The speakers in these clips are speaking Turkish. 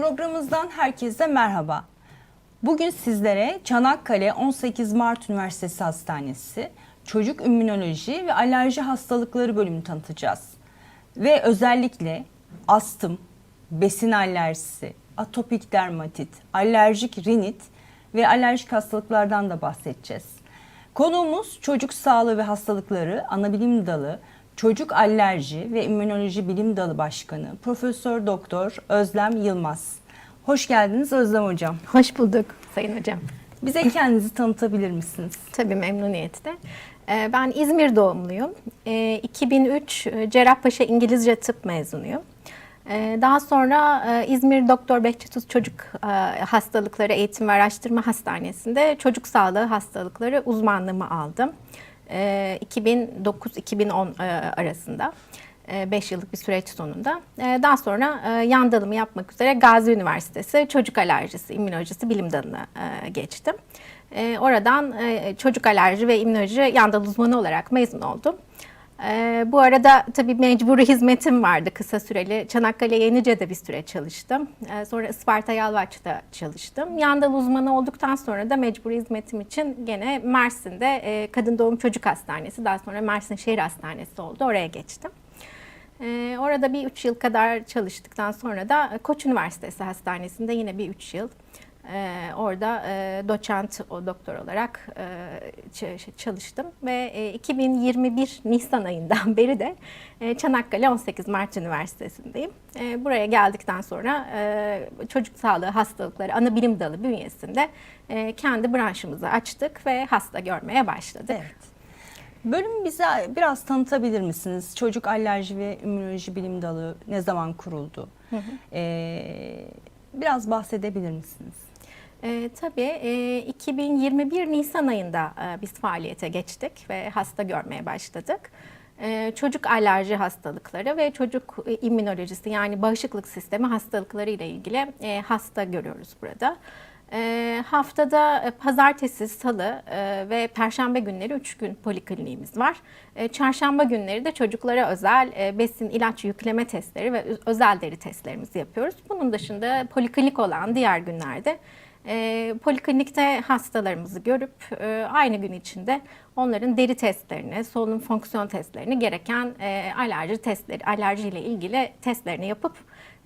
Programımızdan herkese merhaba. Bugün sizlere Çanakkale 18 Mart Üniversitesi Hastanesi Çocuk İmmünoloji ve Alerji Hastalıkları bölümünü tanıtacağız. Ve özellikle astım, besin alerjisi, atopik dermatit, alerjik rinit ve alerjik hastalıklardan da bahsedeceğiz. Konuğumuz çocuk sağlığı ve hastalıkları anabilim dalı Çocuk Alerji ve İmmünoloji Bilim Dalı Başkanı Profesör Doktor Özlem Yılmaz. Hoş geldiniz Özlem Hocam. Hoş bulduk Sayın Hocam. Bize kendinizi tanıtabilir misiniz? Tabii memnuniyetle. Ee, Ben İzmir doğumluyum. Ee, 2003 e, Cerrahpaşa İngilizce Tıp mezunuyum. Ee, Daha sonra e, İzmir Doktor Behçet Uz Çocuk e, Hastalıkları Eğitim ve Araştırma Hastanesi'nde çocuk sağlığı hastalıkları uzmanlığımı aldım. Ee, 2009-2010 e, arasında. 5 yıllık bir süreç sonunda. Ee, Daha sonra e, yan dalımı yapmak üzere Gazi Üniversitesi Çocuk Alerjisi, İmmünolojisi Bilim Dalı'na e, geçtim. Oradan çocuk alerji ve immünoloji yan dal uzmanı olarak mezun oldum. E, Bu arada tabii mecburi hizmetim vardı kısa süreli. Çanakkale Yenice'de bir süre çalıştım. E, Sonra Isparta Yalvaç'ta çalıştım. Yan dal uzmanı olduktan sonra da mecburi hizmetim için gene Mersin'de e, Kadın Doğum Çocuk Hastanesi, daha sonra Mersin Şehir Hastanesi oldu. Oraya geçtim. Ee, orada bir 3 yıl kadar çalıştıktan sonra da Koç Üniversitesi Hastanesi'nde yine bir 3 yıl ee, orada e, doçent o doktor olarak e, çalıştım ve e, 2021 Nisan ayından beri de e, Çanakkale 18 Mart Üniversitesi'ndeyim. E, buraya geldikten sonra e, çocuk sağlığı hastalıkları ana bilim dalı bünyesinde e, kendi branşımızı açtık ve hasta görmeye başladık. Evet. Bölümü bize biraz tanıtabilir misiniz? Çocuk Alerji ve İmmünoloji Bilim Dalı ne zaman kuruldu? Ee, biraz bahsedebilir misiniz? E, tabii e, 2021 Nisan ayında e, biz faaliyete geçtik ve hasta görmeye başladık. E, çocuk alerji hastalıkları ve çocuk e, immünolojisi yani bağışıklık sistemi hastalıkları ile ilgili e, hasta görüyoruz burada. E, haftada e, pazartesi, salı e, ve perşembe günleri 3 gün polikliniğimiz var. E, çarşamba günleri de çocuklara özel e, besin ilaç yükleme testleri ve özel deri testlerimizi yapıyoruz. Bunun dışında poliklinik olan diğer günlerde e, poliklinikte hastalarımızı görüp e, aynı gün içinde onların deri testlerini, solunum fonksiyon testlerini gereken e, alerji testleri, alerjiyle ilgili testlerini yapıp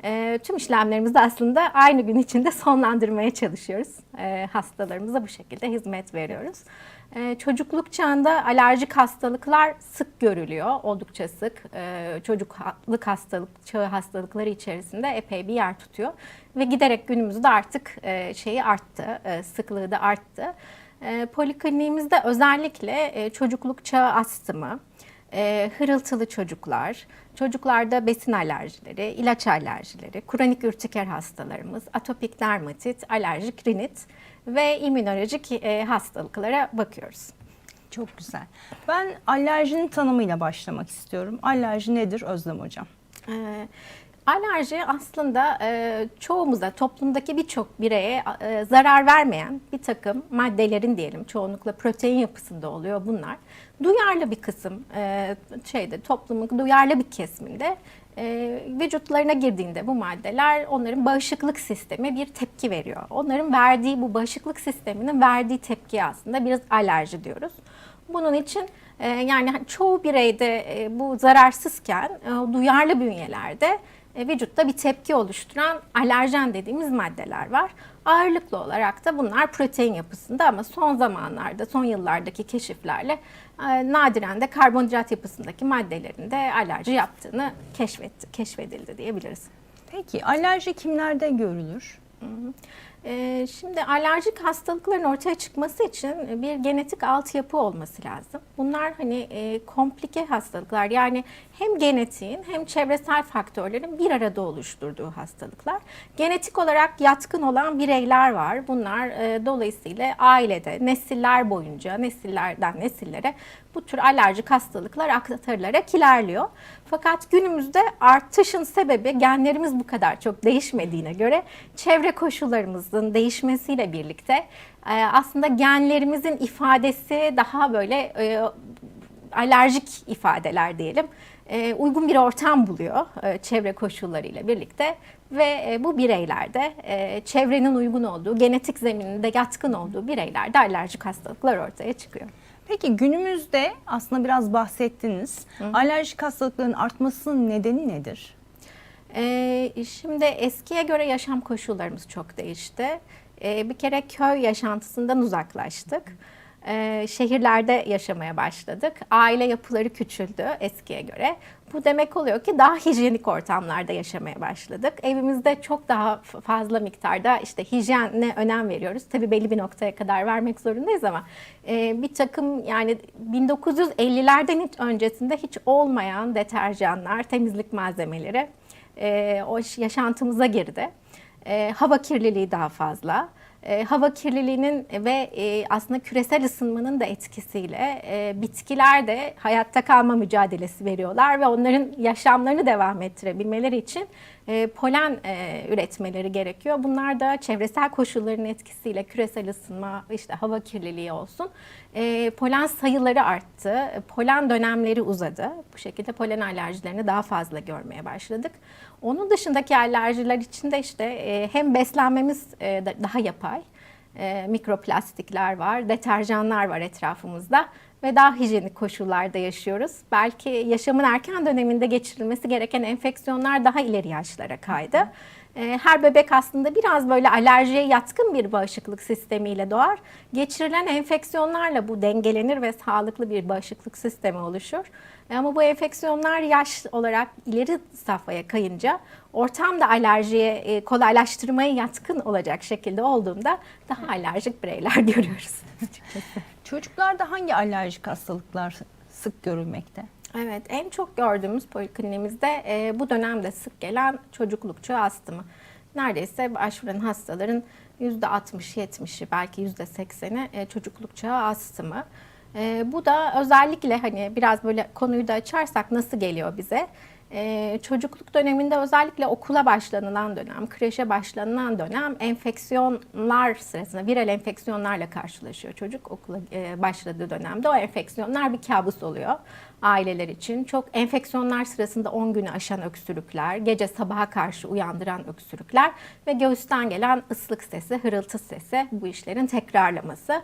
e, tüm işlemlerimizi aslında aynı gün içinde sonlandırmaya çalışıyoruz. E, hastalarımıza bu şekilde hizmet veriyoruz. E, çocukluk çağında alerjik hastalıklar sık görülüyor, oldukça sık. E, çocukluk hastalık çağı hastalıkları içerisinde epey bir yer tutuyor ve giderek günümüzde artık e, şeyi arttı, e, sıklığı da arttı. E, polikliniğimizde özellikle e, çocukluk çağı astımı, e, hırıltılı çocuklar, çocuklarda besin alerjileri, ilaç alerjileri, kronik ürtiker hastalarımız, atopik dermatit, alerjik rinit ve immünolojik e, hastalıklara bakıyoruz. Çok güzel. Ben alerjinin tanımıyla başlamak istiyorum. Alerji nedir Özlem Hocam? Ee, Alerji aslında e, çoğumuza, toplumdaki birçok bireye e, zarar vermeyen bir takım maddelerin diyelim, çoğunlukla protein yapısında oluyor bunlar. Duyarlı bir kısım e, şeyde toplumun duyarlı bir kesiminde e, vücutlarına girdiğinde bu maddeler onların bağışıklık sistemi bir tepki veriyor. Onların verdiği bu bağışıklık sisteminin verdiği tepkiye aslında biraz alerji diyoruz. Bunun için e, yani çoğu bireyde e, bu zararsızken e, duyarlı bünyelerde vücutta bir tepki oluşturan alerjen dediğimiz maddeler var. Ağırlıklı olarak da bunlar protein yapısında ama son zamanlarda, son yıllardaki keşiflerle e, nadiren de karbonhidrat yapısındaki maddelerin de alerji yaptığını keşfetti, keşfedildi diyebiliriz. Peki alerji kimlerde görülür? Ee, Şimdi alerjik hastalıkların ortaya çıkması için bir genetik altyapı olması lazım. Bunlar hani e, komplike hastalıklar yani hem genetiğin hem çevresel faktörlerin bir arada oluşturduğu hastalıklar. Genetik olarak yatkın olan bireyler var. Bunlar e, dolayısıyla ailede nesiller boyunca nesillerden nesillere bu tür alerjik hastalıklar aktarılarak ilerliyor. Fakat günümüzde artışın sebebi genlerimiz bu kadar çok değişmediğine göre çevre koşullarımızın değişmesiyle birlikte e, aslında genlerimizin ifadesi daha böyle e, alerjik ifadeler diyelim e, uygun bir ortam buluyor çevre koşullarıyla birlikte ve bu bireylerde çevrenin uygun olduğu, genetik zemininde yatkın olduğu bireylerde alerjik hastalıklar ortaya çıkıyor. Peki günümüzde aslında biraz bahsettiniz. Alerjik hastalıkların artmasının nedeni nedir? Ee, şimdi eskiye göre yaşam koşullarımız çok değişti. Ee, bir kere köy yaşantısından uzaklaştık. Ee, şehirlerde yaşamaya başladık. Aile yapıları küçüldü eskiye göre. Bu demek oluyor ki daha hijyenik ortamlarda yaşamaya başladık. Evimizde çok daha fazla miktarda işte hijyene önem veriyoruz. Tabii belli bir noktaya kadar vermek zorundayız ama e, bir takım yani 1950'lerden hiç öncesinde hiç olmayan deterjanlar, temizlik malzemeleri e, o yaşantımıza girdi. E, hava kirliliği daha fazla. E, hava kirliliğinin ve e, aslında küresel ısınmanın da etkisiyle e, bitkiler de hayatta kalma mücadelesi veriyorlar ve onların yaşamlarını devam ettirebilmeleri için e, polen üretmeleri gerekiyor. Bunlar da çevresel koşulların etkisiyle küresel ısınma, işte hava kirliliği olsun, polen sayıları arttı, polen dönemleri uzadı. Bu şekilde polen alerjilerini daha fazla görmeye başladık. Onun dışındaki alerjiler için de işte e, hem beslenmemiz e, da- daha yapay, e, mikroplastikler var, deterjanlar var etrafımızda ve daha hijyenik koşullarda yaşıyoruz. Belki yaşamın erken döneminde geçirilmesi gereken enfeksiyonlar daha ileri yaşlara kaydı. E, Her bebek aslında biraz böyle alerjiye yatkın bir bağışıklık sistemiyle doğar. Geçirilen enfeksiyonlarla bu dengelenir ve sağlıklı bir bağışıklık sistemi oluşur. E, Ama bu enfeksiyonlar yaş olarak ileri safhaya kayınca ortam da alerjiye e, kolaylaştırmaya yatkın olacak şekilde olduğunda daha alerjik bireyler görüyoruz. Çocuklarda hangi alerjik hastalıklar sık görülmekte? Evet, en çok gördüğümüz polikliniğimizde e, bu dönemde sık gelen çocukluk çağı astımı. Neredeyse başvuran hastaların %60-70'i belki %80'i e, çocukluk çağı astımı. E, bu da özellikle hani biraz böyle konuyu da açarsak nasıl geliyor bize? E, çocukluk döneminde özellikle okula başlanılan dönem, kreşe başlanılan dönem enfeksiyonlar sırasında viral enfeksiyonlarla karşılaşıyor çocuk okula e, başladığı dönemde. O enfeksiyonlar bir kabus oluyor aileler için. Çok enfeksiyonlar sırasında 10 günü aşan öksürükler, gece sabaha karşı uyandıran öksürükler ve göğüsten gelen ıslık sesi, hırıltı sesi bu işlerin tekrarlaması.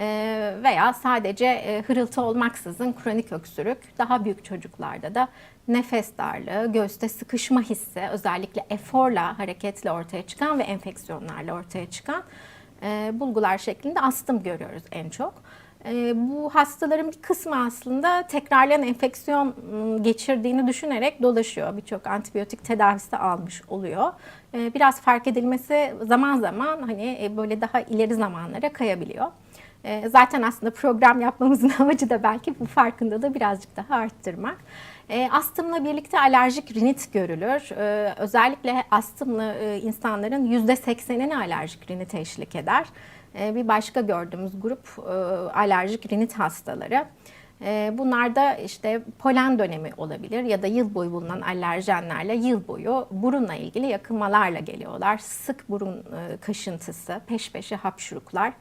Ee, veya sadece e, hırıltı olmaksızın kronik öksürük, daha büyük çocuklarda da nefes darlığı, göğüste sıkışma hissi, özellikle eforla, hareketle ortaya çıkan ve enfeksiyonlarla ortaya çıkan e, bulgular şeklinde astım görüyoruz en çok. E, bu hastaların bir kısmı aslında tekrarlayan enfeksiyon m, geçirdiğini düşünerek dolaşıyor. Birçok antibiyotik tedavisi almış oluyor. Biraz fark edilmesi zaman zaman hani böyle daha ileri zamanlara kayabiliyor. E, Zaten aslında program yapmamızın amacı da belki bu farkındalığı birazcık daha arttırmak. E, astımla birlikte alerjik rinit görülür. E, özellikle astımlı e, insanların %80'ine alerjik rinit eşlik eder. Bir başka gördüğümüz grup e, alerjik rinit hastaları. E, Bunlar da işte polen dönemi olabilir ya da yıl boyu bulunan alerjenlerle yıl boyu burunla ilgili yakınmalarla geliyorlar. Sık burun e, kaşıntısı, peş peşe hapşuruklar,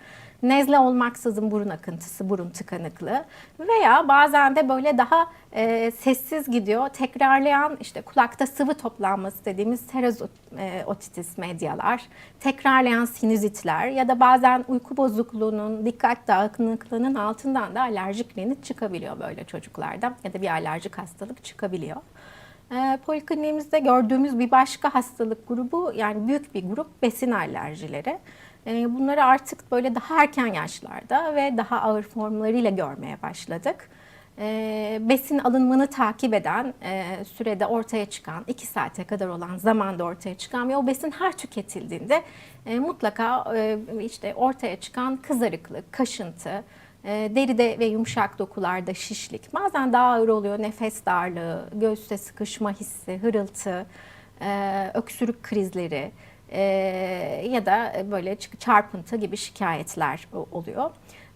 nezle olmaksızın burun akıntısı, burun tıkanıklığı veya bazen de böyle daha e, sessiz gidiyor, tekrarlayan işte kulakta sıvı toplanması dediğimiz terezotitis medyalar, tekrarlayan sinüzitler ya da bazen uyku bozukluğunun, dikkat dağınıklığının altından da alerjik rinit çıkabiliyor böyle çocuklarda ya da bir alerjik hastalık çıkabiliyor. E, polikliniğimizde gördüğümüz bir başka hastalık grubu yani büyük bir grup besin alerjileri. E, bunları artık böyle daha erken yaşlarda ve daha ağır formlarıyla görmeye başladık. E, besin alınımını takip eden e, sürede ortaya çıkan 2 saate kadar olan zamanda ortaya çıkan ve o besin her tüketildiğinde e, mutlaka e, işte ortaya çıkan kızarıklık, kaşıntı, deride ve yumuşak dokularda şişlik, bazen daha ağır oluyor nefes darlığı, göğüste sıkışma hissi, hırıltı, öksürük krizleri e, ya da böyle çarpıntı gibi şikayetler oluyor.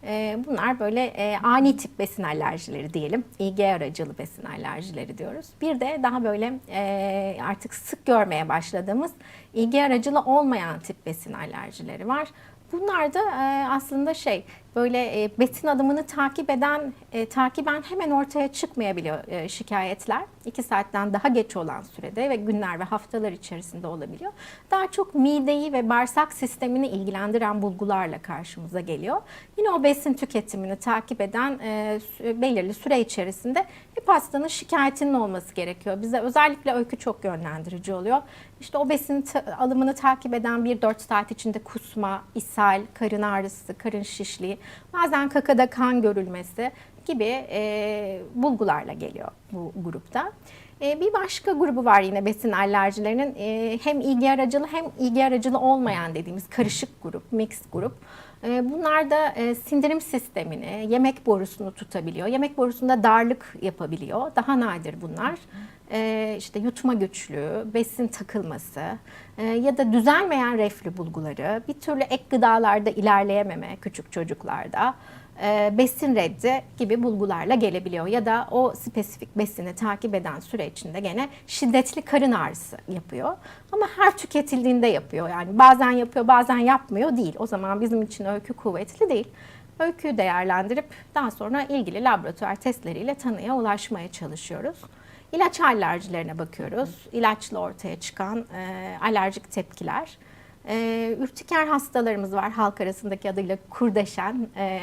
E, bunlar böyle e, ani tip besin alerjileri diyelim. İG aracılı besin alerjileri diyoruz. Bir de daha böyle e, artık sık görmeye başladığımız İG aracılı olmayan tip besin alerjileri var. Bunlar da e, aslında şey böyle e, besin alımını takip eden, e, takiben hemen ortaya çıkmayabiliyor e, şikayetler. 2 saatten daha geç olan sürede ve günler ve haftalar içerisinde olabiliyor. Daha çok mideyi ve bağırsak sistemini ilgilendiren bulgularla karşımıza geliyor. Yine o besin tüketimini takip eden e, belirli süre içerisinde hep hastanın şikayetinin olması gerekiyor. Bize özellikle öykü çok yönlendirici oluyor. İşte o besin alımını takip eden bir 4 saat içinde kusma, ishal, karın ağrısı, karın şişliği, bazen kakada kan görülmesi gibi e, bulgularla geliyor bu grupta. E, bir başka grubu var yine besin alerjilerinin e, hem ilgi aracılı hem ilgi aracılı olmayan dediğimiz karışık grup, mixed grup. E, Bunlar da e, sindirim sistemini, yemek borusunu tutabiliyor. Yemek borusunda darlık yapabiliyor. Daha nadir bunlar. E, işte yutma güçlüğü, besin takılması e, ya da düzelmeyen reflü bulguları, bir türlü ek gıdalarda ilerleyememe küçük çocuklarda, besin reddi gibi bulgularla gelebiliyor. Ya da o spesifik besini takip eden süre içinde gene şiddetli karın ağrısı yapıyor. Ama her tüketildiğinde yapıyor. Yani bazen yapıyor bazen yapmıyor değil. O zaman bizim için öykü kuvvetli değil. Öyküyü değerlendirip daha sonra ilgili laboratuvar testleriyle tanıya ulaşmaya çalışıyoruz. İlaç alerjilerine bakıyoruz. İlaçla ortaya çıkan e, alerjik tepkiler. E, ürtiker hastalarımız var halk arasındaki adıyla kurdeşen. E,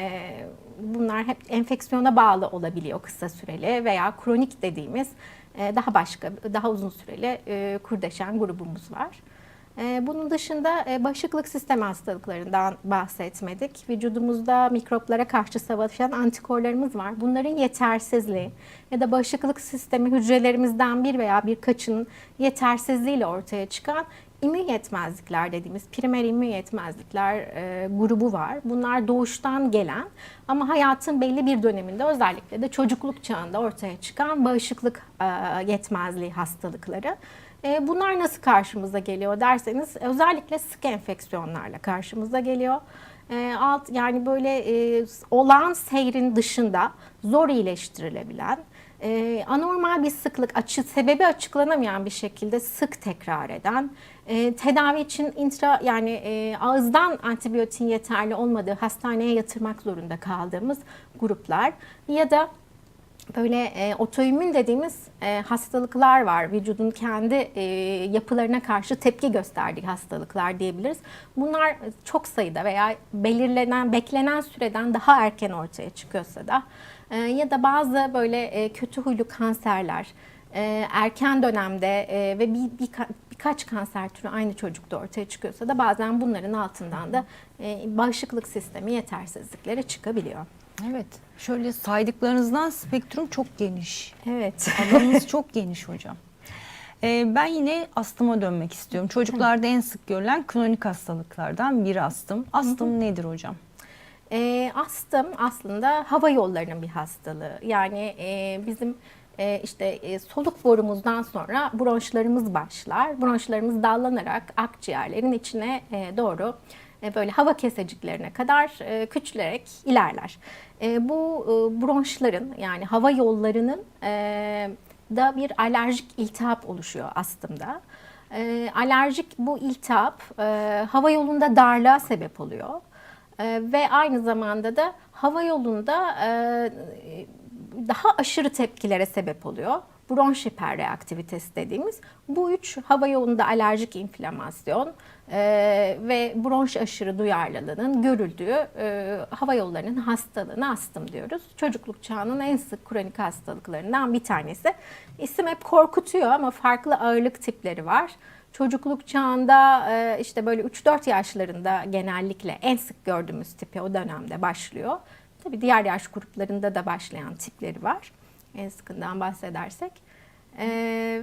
bunlar hep enfeksiyona bağlı olabiliyor kısa süreli veya kronik dediğimiz e, daha başka, daha uzun süreli e, kurdeşen grubumuz var. E, Bunun dışında e, bağışıklık sistemi hastalıklarından bahsetmedik. Vücudumuzda mikroplara karşı savaşan antikorlarımız var. Bunların yetersizliği ya da bağışıklık sistemi hücrelerimizden bir veya birkaçının yetersizliğiyle ortaya çıkan immün yetmezlikler dediğimiz primer immün yetmezlikler e, grubu var. Bunlar doğuştan gelen ama hayatın belli bir döneminde özellikle de çocukluk çağında ortaya çıkan bağışıklık e, yetmezliği hastalıkları. E, bunlar nasıl karşımıza geliyor derseniz özellikle sık enfeksiyonlarla karşımıza geliyor. E, alt yani böyle e, olağan seyrin dışında zor iyileştirilebilen e, anormal bir sıklık, açı, sebebi açıklanamayan bir şekilde sık tekrar eden, tedavi için intra yani ağızdan antibiyotin yeterli olmadığı hastaneye yatırmak zorunda kaldığımız gruplar ya da böyle e, otoimmün dediğimiz e, hastalıklar var. Vücudun kendi e, yapılarına karşı tepki gösterdiği hastalıklar diyebiliriz. Bunlar çok sayıda veya belirlenen, beklenen süreden daha erken ortaya çıkıyorsa da e, ya da bazı böyle e, kötü huylu kanserler e, erken dönemde e, ve bir, bir birkaç kanser türü aynı çocukta ortaya çıkıyorsa da bazen bunların altından da e, bağışıklık sistemi yetersizlikleri çıkabiliyor. Evet. Şöyle saydıklarınızdan spektrum çok geniş. Evet. Alanınız çok geniş hocam. Ee, ben yine astıma dönmek istiyorum. Çocuklarda en sık görülen kronik hastalıklardan biri astım. Astım nedir hocam? E, astım aslında hava yollarının bir hastalığı. Yani e, bizim e, işte e, soluk borumuzdan sonra bronşlarımız başlar. Bronşlarımız dallanarak akciğerlerin içine e, doğru böyle hava keseciklerine kadar e, küçülerek ilerler. E, bu e, bronşların yani hava yollarının e, da bir alerjik iltihap oluşuyor astımda. E, alerjik bu iltihap e, hava yolunda darlığa sebep oluyor. Ve aynı zamanda da hava yolunda e, daha aşırı tepkilere sebep oluyor. Bronş hiperreaktivitesi dediğimiz bu üç hava yolunda alerjik inflamasyon e, ve bronş aşırı duyarlılığının görüldüğü e, hava yollarının hastalığına astım diyoruz. Çocukluk çağının en sık kronik hastalıklarından bir tanesi. İsim hep korkutuyor ama farklı ağırlık tipleri var. Çocukluk çağında e, işte böyle 3-4 yaşlarında genellikle en sık gördüğümüz tipi o dönemde başlıyor. Tabii diğer yaş gruplarında da başlayan tipleri var. En sıkından bahsedersek. E,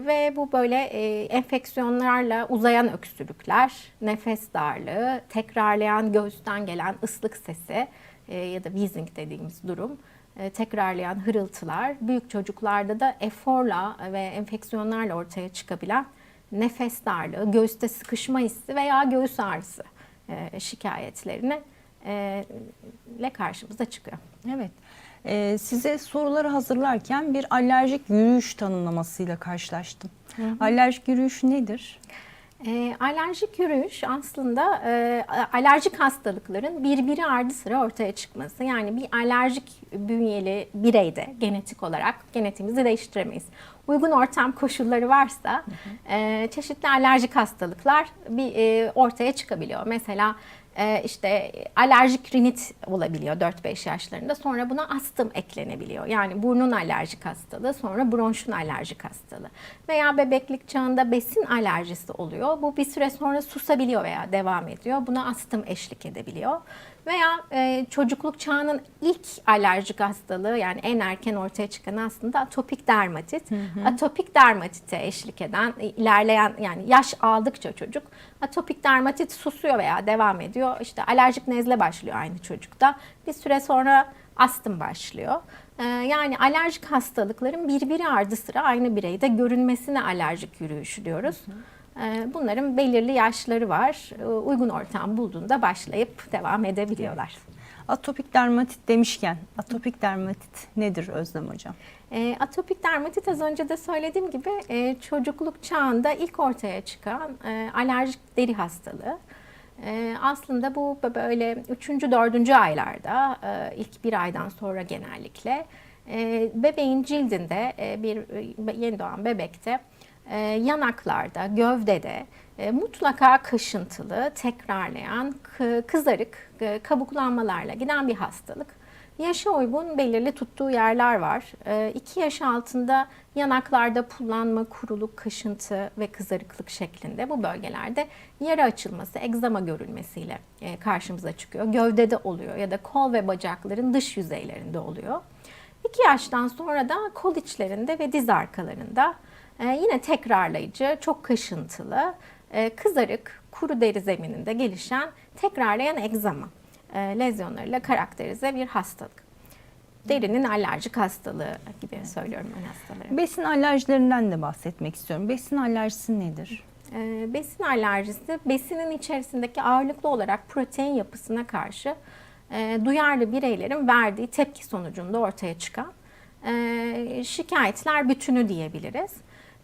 ve bu böyle e, enfeksiyonlarla uzayan öksürükler, nefes darlığı, tekrarlayan göğüsten gelen ıslık sesi e, ya da wheezing dediğimiz durum e, tekrarlayan hırıltılar, büyük çocuklarda da eforla ve enfeksiyonlarla ortaya çıkabilen nefes darlığı, göğüste sıkışma hissi veya göğüs ağrısı e, şikayetlerini e, ile karşımıza çıkıyor. Evet. Ee, size soruları hazırlarken bir alerjik yürüyüş tanımlamasıyla karşılaştım. Alerjik yürüyüş nedir? E, alerjik yürüyüş aslında e, alerjik hastalıkların birbiri ardı sıra ortaya çıkması. Yani bir alerjik bünyeli bireyde genetik olarak genetiğimizi değiştiremeyiz. Uygun ortam koşulları varsa e, çeşitli alerjik hastalıklar bir e, ortaya çıkabiliyor. Mesela e, işte alerjik rinit olabiliyor 4-5 yaşlarında. Sonra buna astım eklenebiliyor. Yani burnun alerjik hastalığı, sonra bronşun alerjik hastalığı. Veya bebeklik çağında besin alerjisi oluyor. Bu bir süre sonra susabiliyor veya devam ediyor. Buna astım eşlik edebiliyor. Veya e, çocukluk çağının ilk alerjik hastalığı yani en erken ortaya çıkan aslında atopik dermatit. Atopik dermatite eşlik eden e, ilerleyen yani yaş aldıkça çocuk atopik dermatit susuyor veya devam ediyor. İşte alerjik nezle başlıyor aynı çocukta. Bir süre sonra astım başlıyor. E, yani alerjik hastalıkların birbiri ardı sıra aynı bireyde görünmesine alerjik yürüyüşü diyoruz. E, Bunların belirli yaşları var. E, Uygun ortam bulduğunda başlayıp devam edebiliyorlar. Atopik dermatit demişken atopik dermatit nedir Özlem Hocam? E, atopik dermatit az önce de söylediğim gibi e, çocukluk çağında ilk ortaya çıkan e, alerjik deri hastalığı. E, aslında bu böyle 3. 4. aylarda e, ilk bir aydan sonra genellikle e, bebeğin cildinde e, bir yeni doğan bebekte yanaklarda, gövdede e, mutlaka kaşıntılı, tekrarlayan, kı- kızarık, e, kabuklanmalarla giden bir hastalık. Yaşa uygun belirli tuttuğu yerler var. 2 yaş altında yanaklarda pullanma, kuruluk, kaşıntı ve kızarıklık şeklinde bu bölgelerde yara açılması, egzama görülmesiyle e, karşımıza çıkıyor. Gövdede oluyor ya da kol ve bacakların dış yüzeylerinde oluyor. 2 yaştan sonra da kol içlerinde ve diz arkalarında yine tekrarlayıcı, çok kaşıntılı, e, kızarık, kuru deri zemininde gelişen tekrarlayan egzama e, lezyonlarıyla karakterize bir hastalık. Derinin alerjik hastalığı gibi söylüyorum ben hastaları. Besin alerjilerinden de bahsetmek istiyorum. Besin alerjisi nedir? E, besin alerjisi besinin içerisindeki ağırlıklı olarak protein yapısına karşı e, duyarlı bireylerin verdiği tepki sonucunda ortaya çıkan e, şikayetler bütünü diyebiliriz.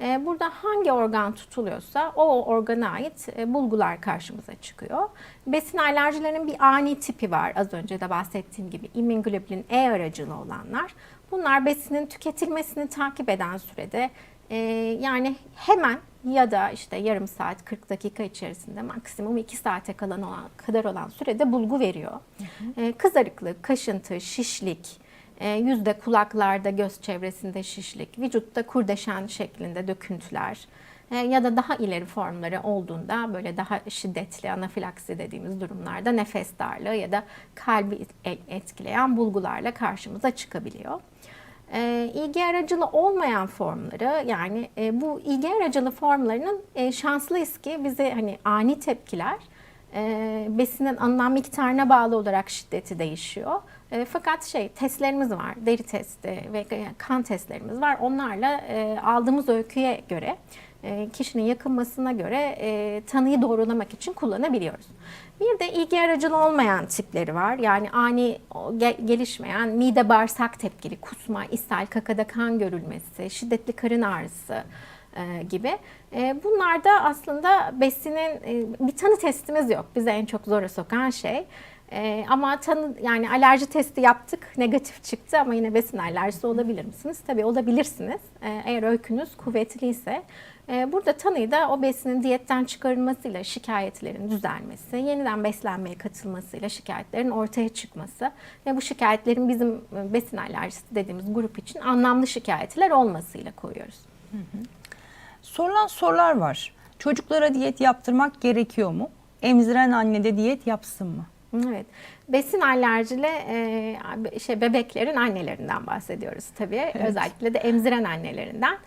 E, burada hangi organ tutuluyorsa o organa ait e, bulgular karşımıza çıkıyor. Besin alerjilerinin bir ani tipi var az önce de bahsettiğim gibi immunoglobulin E aracılı olanlar. Bunlar besinin tüketilmesini takip eden sürede e, yani hemen ya da işte yarım saat 40 dakika içerisinde maksimum 2 saate kalan olan, kadar olan sürede bulgu veriyor. E, kızarıklık, kaşıntı, şişlik, yüzde kulaklarda, göz çevresinde şişlik, vücutta kurdeşen şeklinde döküntüler e, ya da daha ileri formları olduğunda böyle daha şiddetli anafilaksi dediğimiz durumlarda nefes darlığı ya da kalbi et- etkileyen bulgularla karşımıza çıkabiliyor. E, ilgi aracılı olmayan formları yani e, bu ilgi aracılı formlarının e, şanslıyız ki bize hani ani tepkiler e, besinin alınan miktarına bağlı olarak şiddeti değişiyor. E, fakat şey testlerimiz var, deri testi ve kan testlerimiz var. Onlarla e, aldığımız öyküye göre, e, kişinin yakınmasına göre e, tanıyı doğrulamak için kullanabiliyoruz. Bir de ilgi aracılı olmayan tipleri var. Yani ani gelişmeyen mide bağırsak tepkili, kusma, ishal, kakada kan görülmesi, şiddetli karın ağrısı, e, gibi. E, bunlar da aslında besinin e, bir tanı testimiz yok. Bize en çok zora sokan şey. E, ama tanı yani alerji testi yaptık, negatif çıktı ama yine besin alerjisi olabilir misiniz? Tabii olabilirsiniz. E, eğer öykünüz kuvvetliyse. E, burada tanıyı da o besinin diyetten çıkarılmasıyla şikayetlerin düzelmesi, yeniden beslenmeye katılmasıyla şikayetlerin ortaya çıkması ve bu şikayetlerin bizim e, besin alerjisi dediğimiz grup için anlamlı şikayetler olmasıyla koyuyoruz. Sorulan sorular var. Çocuklara diyet yaptırmak gerekiyor mu? Emziren anne de diyet yapsın mı? Evet. Besin alerjili e, şey bebeklerin annelerinden bahsediyoruz tabii. Özellikle de emziren annelerinden.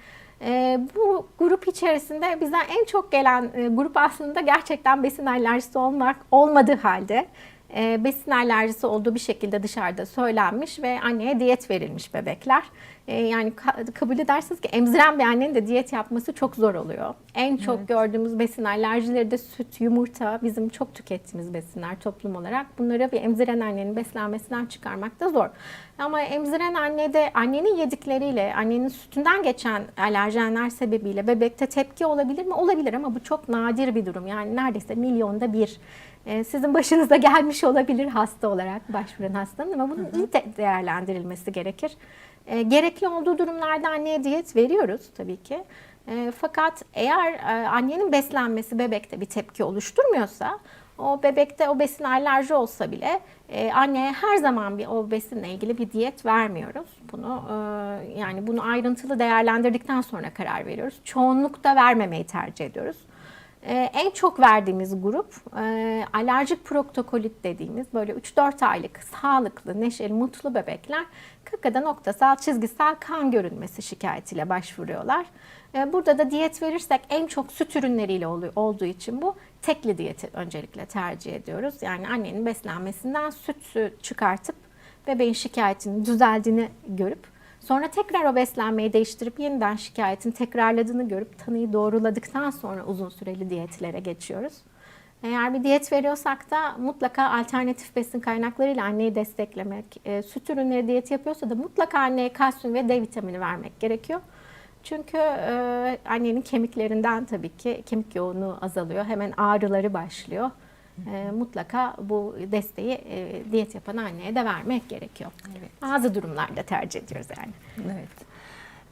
E, bu grup içerisinde bize en çok gelen e, grup aslında gerçekten besin alerjisi olmak olmadığı halde e, besin alerjisi olduğu bir şekilde dışarıda söylenmiş ve anneye diyet verilmiş bebekler. E, yani ka- kabul edersiniz ki emziren bir annenin de diyet yapması çok zor oluyor. En çok gördüğümüz besin alerjileri de süt, yumurta bizim çok tükettiğimiz besinler toplum olarak. Bunları bir emziren annenin beslenmesinden çıkarmak da zor. Ama emziren annede annenin yedikleriyle, annenin sütünden geçen alerjenler sebebiyle bebekte tepki olabilir mi? Olabilir ama bu çok nadir bir durum. Yani neredeyse milyonda bir. Ee, Sizin başınıza gelmiş olabilir hasta olarak başvuran hastanın ama bunun iyi de değerlendirilmesi gerekir. Ee, Gerekli olduğu durumlarda anneye diyet veriyoruz tabii ki. E, fakat eğer e, annenin beslenmesi bebekte bir tepki oluşturmuyorsa o bebekte o besin alerji olsa bile e, anneye her zaman bir o besinle ilgili bir diyet vermiyoruz. Bunu e, yani bunu ayrıntılı değerlendirdikten sonra karar veriyoruz. Çoğunlukta vermemeyi tercih ediyoruz. Ee, en çok verdiğimiz grup e, alerjik proktokolit dediğimiz böyle 3-4 aylık sağlıklı, neşeli, mutlu bebekler kakada noktasal çizgisel kan görünmesi şikayetiyle başvuruyorlar. Ee, burada da diyet verirsek en çok süt ürünleriyle olduğu için bu tekli diyeti öncelikle tercih ediyoruz. Yani annenin beslenmesinden süt çıkartıp bebeğin şikayetinin düzeldiğini görüp Sonra tekrar o beslenmeyi değiştirip yeniden şikayetin tekrarladığını görüp tanıyı doğruladıktan sonra uzun süreli diyetlere geçiyoruz. Eğer bir diyet veriyorsak da mutlaka alternatif besin kaynaklarıyla anneyi desteklemek, e, süt ürünleri diyeti yapıyorsa da mutlaka anneye kalsiyum ve D vitamini vermek gerekiyor. Çünkü e, annenin kemiklerinden tabii ki kemik yoğunluğu azalıyor. Hemen ağrıları başlıyor. E, mutlaka bu desteği e, diyet yapan anneye de vermek gerekiyor. Bazı durumlarda tercih ediyoruz yani. Evet.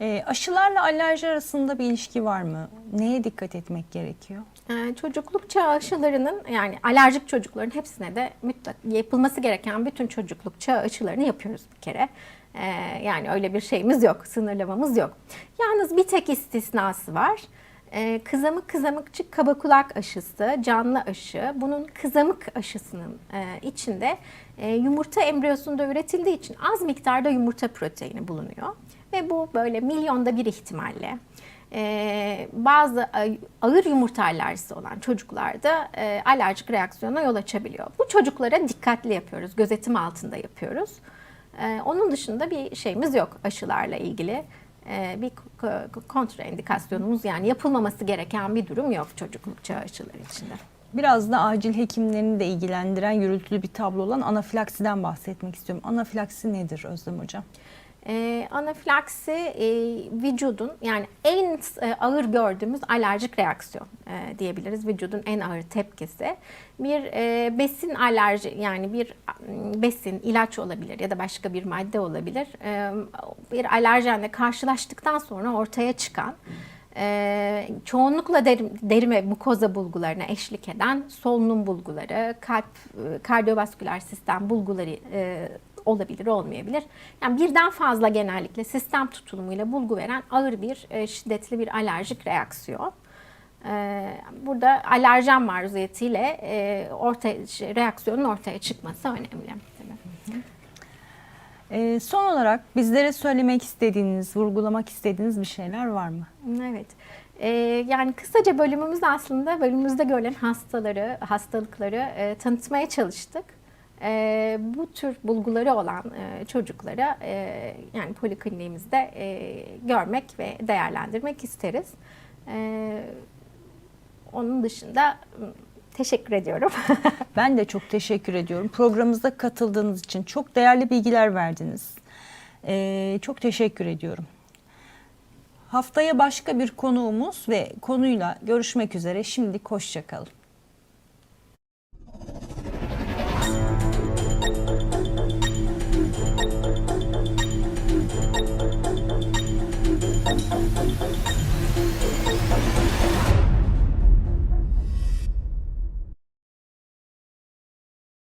Ee, aşılarla alerji arasında bir ilişki var mı? Neye dikkat etmek gerekiyor? Ee, çocukluk çağı aşılarının yani alerjik çocukların hepsine de mutlak yapılması gereken bütün çocukluk çağı aşılarını yapıyoruz bir kere. Ee, yani öyle bir şeyimiz yok, sınırlamamız yok. Yalnız bir tek istisnası var. Ee, kızamık kızamıkçık kaba kulak aşısı, canlı aşı. Bunun kızamık aşısının e, içinde e, yumurta embriyosunda üretildiği için az miktarda yumurta proteini bulunuyor. Ve bu böyle milyonda bir ihtimalle ee, bazı ağır yumurta alerjisi olan çocuklarda e, alerjik reaksiyona yol açabiliyor. Bu çocuklara dikkatli yapıyoruz, gözetim altında yapıyoruz. Ee, onun dışında bir şeyimiz yok aşılarla ilgili. Ee, bir kontraindikasyonumuz yani yapılmaması gereken bir durum yok çocukluk çağı aşıları içinde. Biraz da acil hekimlerini de ilgilendiren gürültülü bir tablo olan anafilaksiden bahsetmek istiyorum. Anafilaksi nedir Özlem Hocam? Ee, anafilaksi e, vücudun yani en e, ağır gördüğümüz alerjik reaksiyon e, diyebiliriz. Vücudun en ağır tepkisi. Bir e, besin alerji yani bir besin, ilaç olabilir ya da başka bir madde olabilir. E, bir alerjenle karşılaştıktan sonra ortaya çıkan e, çoğunlukla derim, deri ve mukoza bulgularına eşlik eden solunum bulguları, kalp, e, kardiyovasküler sistem bulguları e, olabilir, olmayabilir. Yani birden fazla genellikle sistem tutulumuyla bulgu veren ağır bir, e, şiddetli bir alerjik reaksiyon. E, Burada alerjen maruziyetiyle e, ortaya, şey, reaksiyonun ortaya çıkması önemli. Tabii. Ee, son olarak bizlere söylemek istediğiniz, vurgulamak istediğiniz bir şeyler var mı? Evet. Yani kısaca bölümümüz aslında bölümümüzde görülen hastaları, hastalıkları e, tanıtmaya çalıştık. E, bu tür bulguları olan e, çocuklara e, yani polikliniğimizde e, görmek ve değerlendirmek isteriz. E, onun dışında m, teşekkür ediyorum. Ben de çok teşekkür ediyorum. Programımıza katıldığınız için çok değerli bilgiler verdiniz. Ee, çok teşekkür ediyorum. Haftaya başka bir konuğumuz ve konuyla görüşmek üzere. Şimdilik hoşçakalın.